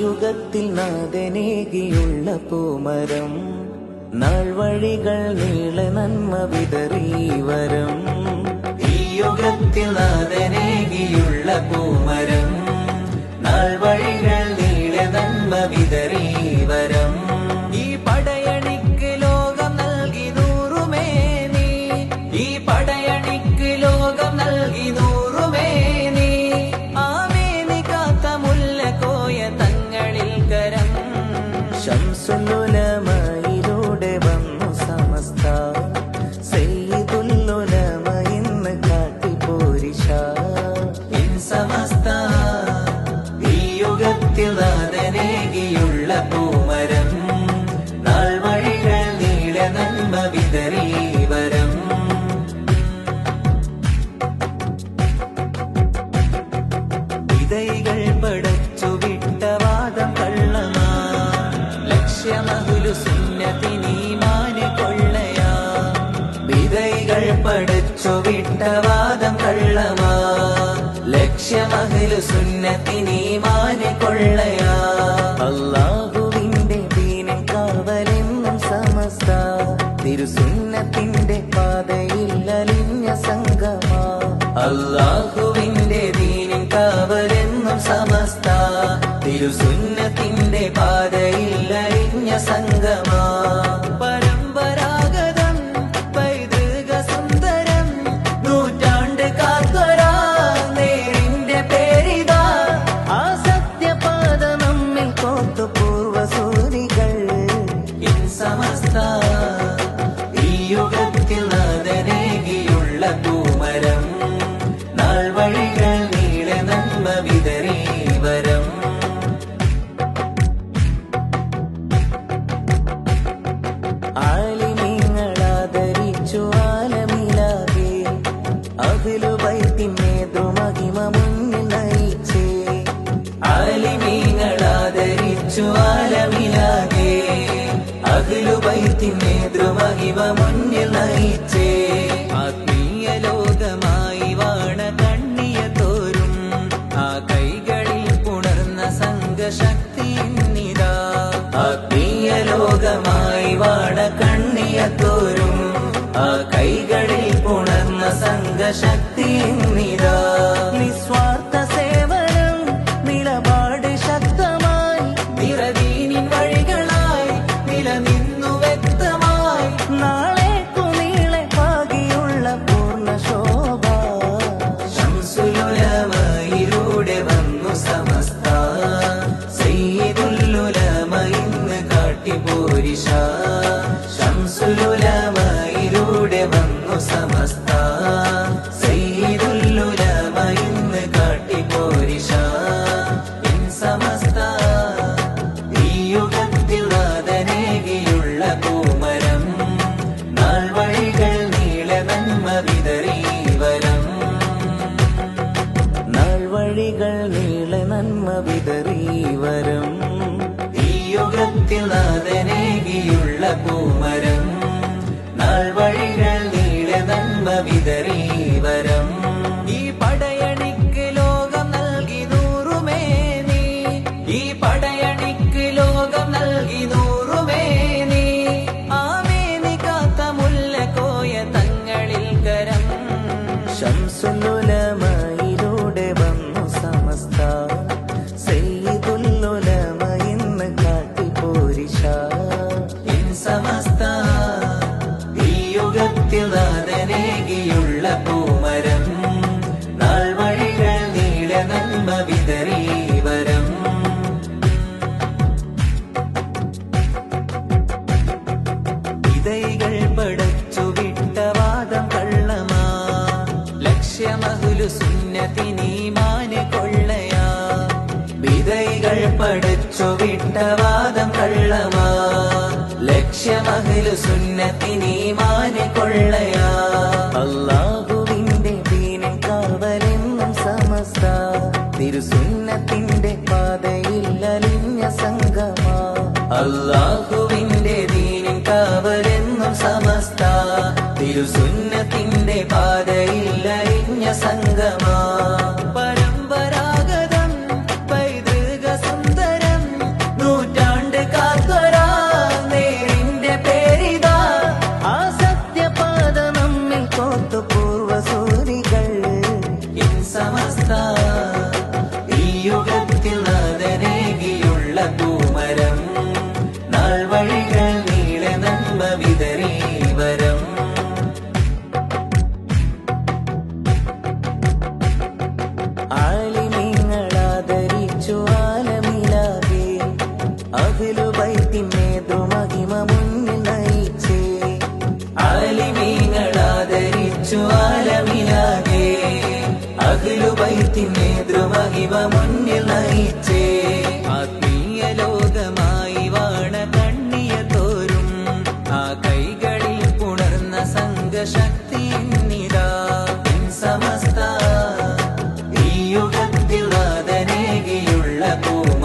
യുഗത്തിൽ നാദനേകിയുള്ള പൂമരം. നാൾ വഴികൾ നീള നന്മ വിതറി വരം. ഈ യുഗത്തിൽ നാദനേകിയുള്ള പൂമരം. നാൾ വഴികൾ നീള നന്മ വിതറി ലക്ഷ്യമഹുലു സുന്നത്തിനീമാന് കൊള്ളയാ. വിതൈകൾ പടച്ചു വിട്ട വാദം കള്ളമാ. ലക്ഷ്യമഹുലു സുന്നത്തിനീമാന് കൊള്ളയാ. അള്ളാഹുവിന്റെ ദീനം കാവലെന്നും സമസ്ത. തിരുസുന്നത്തിന്റെ പാതയിൽ അലിഞ്ഞ സംഗമാ അള്ളാഹുവിന്റെ ദീനിൻ കാവലെന്നും സമസ്ത. തിരുസുന്നത്തിന്റെ യുഗത്തിൽ നാദനേകിയുള്ള പൂമരം നാൾ വഴികൾ നന്മ വിതറി വരം. ആലിമീങ്ങളാദരിച്ചു ആലമിലാകെ അഖിലു ബൈത്തിനേതൃമഹിമ മുന്നിൽ നയിച്ചേ. ആലിമീങ്ങളാദരിച്ചു ആലമിലാകെ അഖിലു ബൈത്തിനേതൃമഹിമ മുന്നിൽ നയിച്ചേ ആത്മീയ ലോകമായി വാണ കണ്ണിയ തോരും. ആ കൈകളിൽ പുണർന്ന സംഘശക്തി നിതാ ആത്മീയ ലോകമായി വാണ കണ്ണിയ തോരും. ആ കൈകളിൽ പുണർന്ന സംഘശക്തി നാദനേകിയുള്ള പൂമരം. നാൾ വഴികൾ നീള നന്മ വിതറി വരം. നാൾ വഴികൾ നീള നന്മ വിതറി ഈ യുഗത്തിൽ നാഥനേകിയുള്ള പൂമരം. വിതൈകൾ പടച്ചുവിട്ട വാദം കള്ളമാ. ലക്ഷ്യമഹുലു നീമാനെ കൊള്ളയാ. വിതൈകൾ പടച്ചുവിട്ട വാദം കള്ളമാ. ലക്ഷ്യമഹുലു നീമാനെ കൊള്ളയാ. അള്ളാഹുവിന്റെ ദീനം കാവലെന്നും സമസ്ത. തിരുസുന്നത്തിന്റെ പാതയില്ലലിഞ്ഞ സംഗമാ അള്ളാഹുവിന്റെ തിരുസുന്നത്തിന്റെ പാതയിൽ a